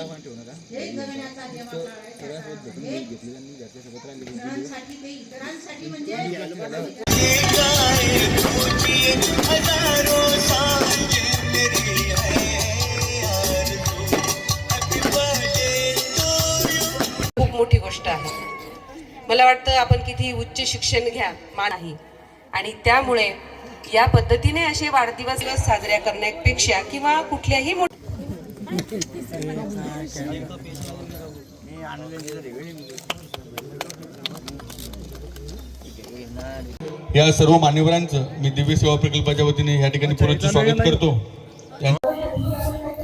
पण ठेवू नका हे आहे. सगळ्यासोबत हे घेतलेलं आणि घरच्यासोबत म्हणजे खूप मोठी गोष्ट आहे. मला वाटतं आपण किती उच्च शिक्षण घ्या मान नाही. आणि त्यामुळे या पद्धतीने असे वाढदिवस साजऱ्या करण्यापेक्षा किंवा कुठल्याही मोठ या सर्व मान्यवरांचं मी दिव्य सेवा प्रकल्पाच्या वतीने या ठिकाणी पुनश्च स्वागत करतो.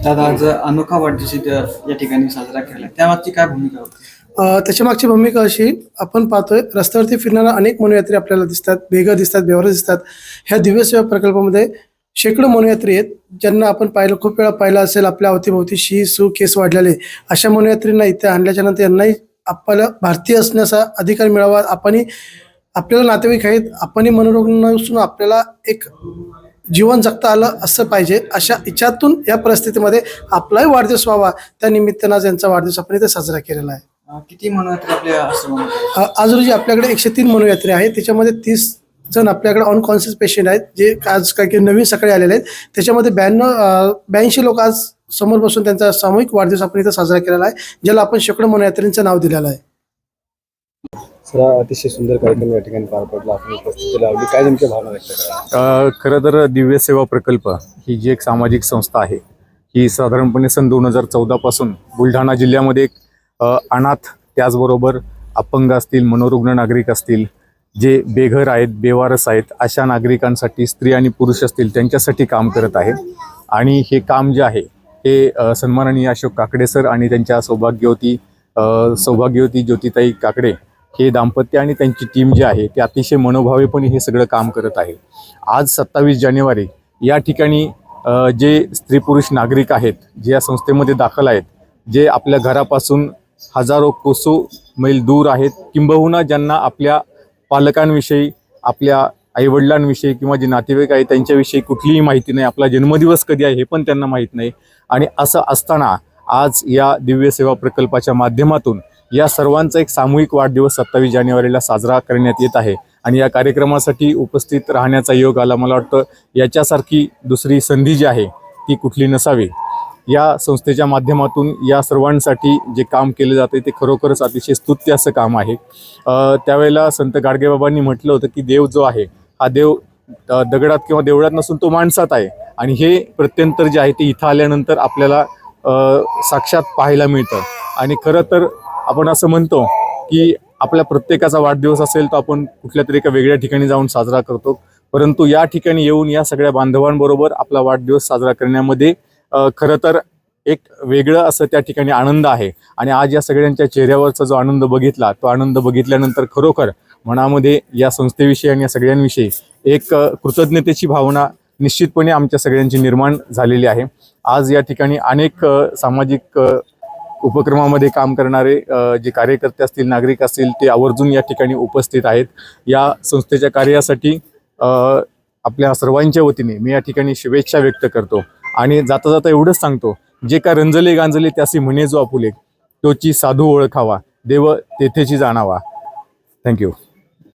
दादा आज अनोखा वाढदिवस या ठिकाणी साजरा केला. त्यामागची काय भूमिका होती? अ, त्याच्या मागची भूमिका अशी आपण पाहतोय रस्त्यावरती फिरणारा अनेक मनोयात्री आपल्याला दिसतात बेघर दिसतात बेवर दिसतात. ह्या दिव्य सेवा प्रकल्पामध्ये शेकडो मनोयात्री आहेत ज्यांना आपण पाहिलं खूप वेळा पाहिलं असेल आपल्या अवतीभोवती शी सू केस वाढलेले अशा मनोयात्रींना इथे आणल्याच्या नंतर यांनाही आपल्याला भारतीय असण्याचा अधिकार मिळावा. आपणही आपल्याला नातेवाईक आहेत आपणही मनोरुग्ण नसून आपल्याला एक जीवन जगता आलं असं पाहिजे. अशा इच्छातून या परिस्थितीमध्ये आपलाही वाढदिवस व्हावा. त्या निमित्तानं आज यांचा वाढदिवस आपण इथे साजरा केलेला आहे. किती मनोयात्री आपल्या आश्रमामध्ये आहेत? अ- आज रोजी आपल्याकडे एकशे तीन मनोयात्री आहेत. त्याच्यामध्ये तीस जण आपल्याकडे अनकॉन्शियस पेशंट आहेत जे आज काही काही नवीन सकाळी आलेले आहेत. त्याच्यामध्ये ब्याण्णव ब्याऐंशी लोक आज समोर बसून त्यांचा सामूहिक वाढदिवस आपण इथं साजरा केलेला आहे ज्याला आपण शेकडो मनोयात्रींचं नाव दिलेलं आहे. सर अतिशय सुंदर कार्यक्रम या ठिकाणी पार पडला. आपण उपस्थिती लावली काय नेमक्या भावना व्यक्त करा खरं तर दिव्य सेवा प्रकल्प ही जी एक सामाजिक संस्था आहे ही साधारणपणे सन दोन हजार चौदापासून बुलढाणा जिल्ह्यामध्ये एक अनाथ त्याचबरोबर अपंग असतील मनोरुग्ण नागरिक असतील जे बेघर आहेत बेवारस आहेत अशा नागरिकांसाठी स्त्री आणि पुरुष असतील त्यांच्यासाठी काम करत आहे आणि हे काम जे आहे हे सन्माननीय अशोक काकडे सर आणि त्यांच्या सौभाग्यवती सौभाग्यवती ज्योतिताई काकडे हे दाम्पत्य आणि त्यांची टीम जी आहे ते अतिशय मनोभावेपणे हे सगळं काम करत आहे. आज सत्तावीस जानेवारी या ठिकाणी जे स्त्री पुरुष नागरिक आहेत जे या संस्थेमध्ये दाखल आहेत जे आपल्या घरापासून हजारो कोसो मैल दूर आहेत किंबहुना ज्यांना आपल्या पालकांविषयी आपल्या आईवडिलांविषयी किंवा जे नातेवाईक आहे त्यांच्याविषयी कुठलीही माहिती नाही. आपला जन्मदिवस कधी आहे हे पण त्यांना माहीत नाही. आणि असं असताना आज या दिव्य सेवा प्रकल्पाच्या माध्यमातून या सर्वांचा एक सामूहिक वाढदिवस सत्तावीस जानेवारीला साजरा करण्यात येत आहे. आणि या कार्यक्रमासाठी उपस्थित राहण्याचा योग आला. मला वाटतं याच्यासारखी दुसरी संधी जी आहे ती कुठली नसावी. या संस्थेच्या माध्यमातून या सर्वांसाठी जे काम केलं जातं ते खरोखरच अतिशय स्तुत्य असं काम आहे. त्यावेळेला संत गाडगेबाबांनी म्हटलं होतं की देव जो आहे हा देव दगडात किंवा देवळात नसून तो माणसात आहे. आणि हे प्रत्यंतर जे आहे ते इथं आल्यानंतर आपल्याला साक्षात पाहायला मिळतं. आणि खरं तर आपण असं म्हणतो की आपल्या प्रत्येकाचा वाढदिवस असेल तर आपण कुठल्या तरी एका वेगळ्या ठिकाणी जाऊन साजरा करतो. परंतु या ठिकाणी येऊन या सगळ्या बांधवांबरोबर आपला वाढदिवस साजरा करण्यामध्ये खरं तर एक वेगळं असं त्या ठिकाणी आनंद आहे. आणि आज या सगळ्यांच्या चेहऱ्यावरचा जो आनंद बघितला तो आनंद बघितल्यानंतर खरोखर मनामध्ये या संस्थेविषयी आणि या सगळ्यांविषयी एक कृतज्ञतेची भावना निश्चितपणे आमच्या सगळ्यांची निर्माण झालेली आहे. आज या ठिकाणी अनेक सामाजिक उपक्रमामध्ये काम करणारे जे कार्यकर्ते असतील नागरिक असतील ते आवर्जून या ठिकाणी उपस्थित आहेत. या संस्थेच्या कार्यासाठी आपल्या सर्वांच्या वतीने मी या ठिकाणी शुभेच्छा व्यक्त करतो. आणि जाता जाता एवढंच सांगतो जे का रंजले गांजले त्यासी म्हणे जो आपुले तोची साधू ओळखावा देव तेथेची जाणावा. थँक्यू